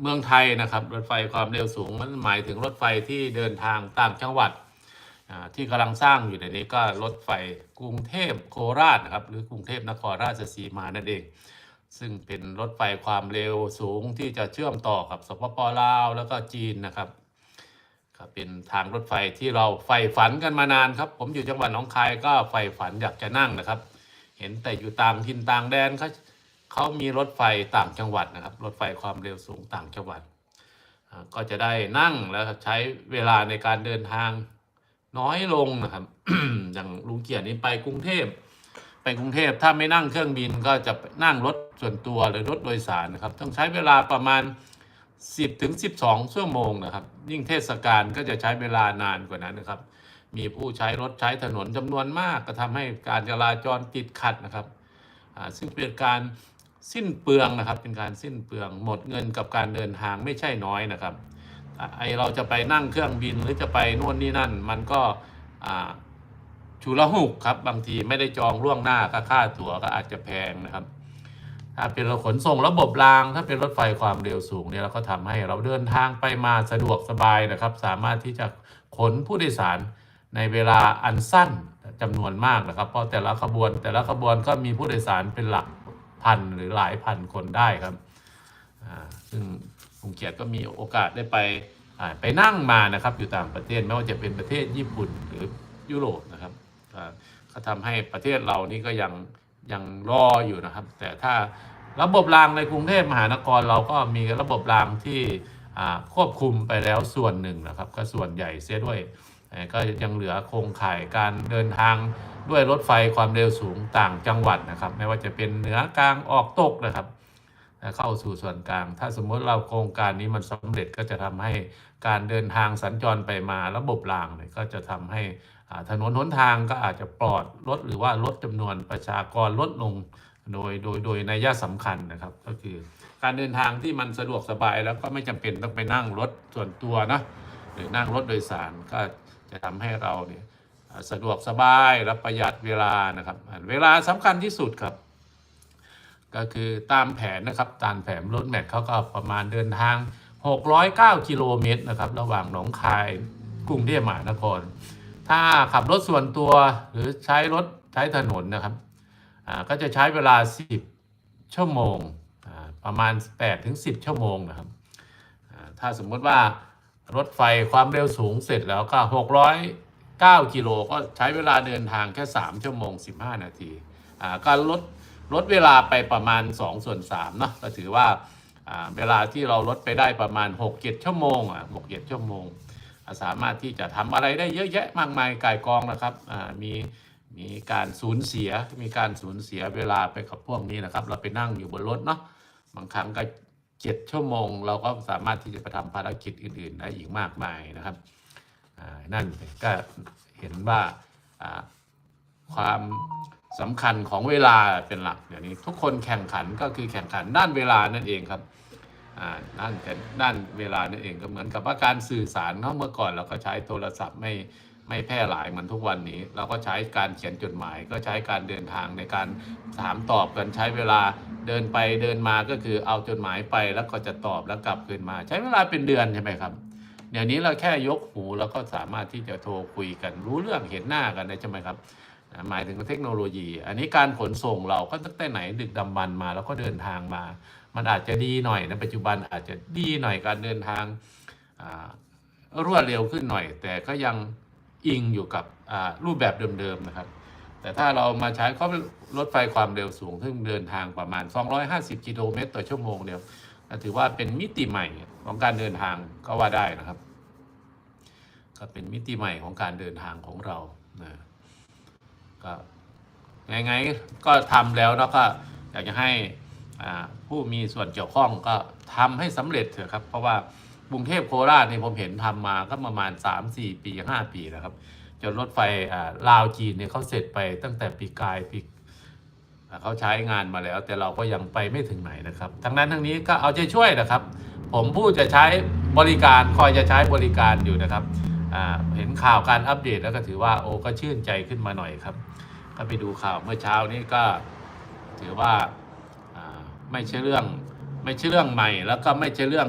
เมืองไทยนะครับ รถไฟความเร็วสูงมันหมายถึงรถไฟที่เดินทางต่างจังหวัดที่กำลังสร้างอยู่ในนี้ก็รถไฟกรุงเทพโคราชนะครับ หรือกรุงเทพนครราชสีมานั่นเอง ซึ่งเป็นรถไฟความเร็วสูงที่จะเชื่อมต่อกับสปปลาวแล้วก็จีนนะครับครับเป็นทางรถไฟที่เราใฝ่ฝันกันมานานครับ ผมอยู่จังหวัดหนองคายก็ใฝ่ฝันอยากจะนั่งนะครับ เห็นแต่อยู่ต่างถิ่นต่างแดนเขา เขามีรถไฟต่างจังหวัดนะครับ รถไฟความเร็วสูงต่างจังหวัด ก็จะได้นั่งแล้วใช้เวลาในการเดินทางน้อยลงนะครับ อย่างลุงเกียรตินี่ไปกรุงเทพ ไปกรุงเทพถ้าไม่นั่งเครื่องบินก็จะนั่งรถส่วนตัวหรือรถโดยสารนะครับ ต้องใช้เวลาประมาณ 10ถึง12 ชั่วโมงนะครับ ยิ่งเทศกาลก็จะใช้เวลานานกว่านั้นนะครับ มีผู้ใช้รถใช้ถนนจำนวนมาก ก็ทำให้การจราจรติดขัดนะครับซึ่งเป็นการ สิ้นเปลืองนะครับ เป็นการสิ้นเปลืองหมดเงินกับการเดินทางไม่ใช่น้อยนะครับไอเราจะไปนั่งเครื่องบินหรือจะไปนู่นนี่นั่น มันก็ชุลหุกครับบางทีไม่ได้จองล่วงหน้าก็ค่าตั๋วก็อาจจะแพงนะครับ ถ้าเป็นรถขนส่งระบบราง ถ้าเป็นรถไฟความเร็วสูงเนี่ยเราก็ทำให้เราเดินทางไปมาสะดวกสบายนะครับ สามารถที่จะขนผู้โดยสารในเวลาอันสั้นจำนวนมากนะครับ เพราะแต่ละขบวนแต่ละขบวนก็มีผู้โดยสารเป็นหลัก พันหรือหลายพันคนได้ครับซึ่งลุงเกียรติก็มีโอกาสได้ไปไปนั่งมานะครับอยู่ต่างประเทศไม่ว่าจะเป็นประเทศญี่ปุ่นหรือยุโรปนะครับก็ทำให้ประเทศเรานี่ก็ยังยังรออยู่นะครับ แต่ถ้าระบบรางในกรุงเทพมหานครเราก็มีระบบรางที่ควบคุมไปแล้วส่วนหนึ่งนะครับ ก็ส่วนใหญ่เสียด้วย ก็ยังเหลือโครงข่ายการเดินทาง ด้วยรถไฟความเร็วสูงต่างจังหวัดนะครับ ไม่ว่าจะเป็นเหนือกลางออกตกนะครับเข้าสู่ส่วนกลาง ถ้าสมมติเราโครงการนี้มันสำเร็จก็จะทำให้การเดินทางสัญจรไปมาระบบรางเนี่ยก็จะทำให้ถนนหนทางก็อาจจะปลอดลดหรือว่าลดจำนวนประชากรลดลงโดยโดยโดยในยะสำคัญนะครับ ก็คือการเดินทางที่มันสะดวกสบายแล้วก็ไม่จำเป็นต้องไปนั่งรถส่วนตัวนะหรือนั่งรถโดยสารก็จะทำให้เราเนี่ย สะดวกสบายและประหยัดเวลานะครับ เวลาสำคัญที่สุดครับ ก็คือตามแผนนะครับตามแผนรถแมพเขาก็ประมาณเดินทาง 609 กิโลเมตรนะครับ ระหว่างหนองคายกรุงเทพมหานคร ถ้าขับรถส่วนตัวหรือใช้รถใช้ถนนนะครับก็จะใช้เวลา 10 ชั่วโมงประมาณ 8 ถึง 10 ชั่วโมงนะครับถ้าสมมติว่ารถไฟความเร็วสูงเสร็จแล้วก็ 9 กิโลก็ใช้เวลาเดินทางแค่ 3 ชั่วโมง 15 นาทีอ่าก็ลดลดเวลาไปประมาณ 2 ส่วน3เนาะก็ถือว่าอ่าเวลาที่เราลดไปได้ประมาณ 6-7 ชั่วโมงอะ6-7ชั่วโมง สามารถที่จะทำอะไรได้เยอะแยะมากมายกายกองนะครับอ่ามีมีการสูญเสียมีการสูญเสียเวลาไปกับพวกนี้นะครับ เราไปนั่งอยู่บนรถเนาะบางครั้งก็เจ็ดชั่วโมง เราก็สามารถที่จะไปทำภารกิจอื่นๆได้อีกมากมายนะครับ นั่นก็เห็นว่าอ่าความสำคัญของเวลาเป็นหลักอย่างนี้ทุกคนแข่งขันก็คือแข่งขันด้านเวลานั่นเองครับอ่าด้านแต่ด้านเวลานั่นเองก็เหมือนกับว่าการสื่อสารเนาะเมื่อก่อนเราก็ใช้โทรศัพท์ไม่ไม่แพร่หลายเหมือนทุกวันนี้ เราก็ใช้การเขียนจดหมาย ก็ใช้การเดินทางในการถามตอบกันใช้เวลาเดินไปเดินมาก็คือเอาจดหมายไปแล้วก็จะตอบแล้วกลับคืนมา ใช้เวลาเป็นเดือนใช่ไหมครับ เดี๋ยวนี้เราแค่ยกหูเราก็สามารถที่จะโทรคุยกันรู้เรื่องเห็นหน้ากันได้ใช่ไหมครับหมายถึงเทคโนโลยี อันนี้การขนส่งเราก็ตั้งแต่ไหนดึกดำบรรมา แล้วก็เดินทางมา มันอาจจะดีหน่อยในะปัจจุบันอาจจะดีหน่อยการเดินทางรวดเร็วขึ้นหน่อย แต่ก็ยังอิงอยู่กับรูปแบบเดิมๆนะครับ แต่ถ้าเรามาใช้ก็รถไฟความเร็วสูงซึ่งเดินทางประมาณ 250 กิโลเมตรต่อชั่วโมงเดียว ถือว่าเป็นมิติใหม่ของการเดินทางก็ว่าได้นะครับ ก็เป็นมิติใหม่ของการเดินทางของเรานะก็ไงๆก็ทำแล้วแล้วก็อยากจะให้ผู้มีส่วนเกี่ยวข้องก็ทำให้สำเร็จเถอะครับ เพราะว่ากรุงเทพโคราชนี่ผมเห็นทำมาก็ประมาณ 3-4 ปี 5 ปีแล้วครับจนรถไฟลาวจีนเนี่ยเขาเสร็จไปตั้งแต่ปีกายปี เขาใช้งานมาแล้ว แต่เราก็ยังไปไม่ถึงไหนนะครับทั้งนั้นทั้งนี้ก็เอาใจช่วยนะครับ ผมผู้จะใช้บริการคอยจะใช้บริการอยู่นะครับเห็นข่าวการอัปเดตแล้วก็ถือว่าโอ้ก็ชื่นใจขึ้นมาหน่อยครับ ก็ไปดูข่าวเมื่อเช้านี้ก็ถือว่าไม่ใช่เรื่องไม่ใช่เรื่องใหม่แล้วก็ไม่ใช่เรื่อง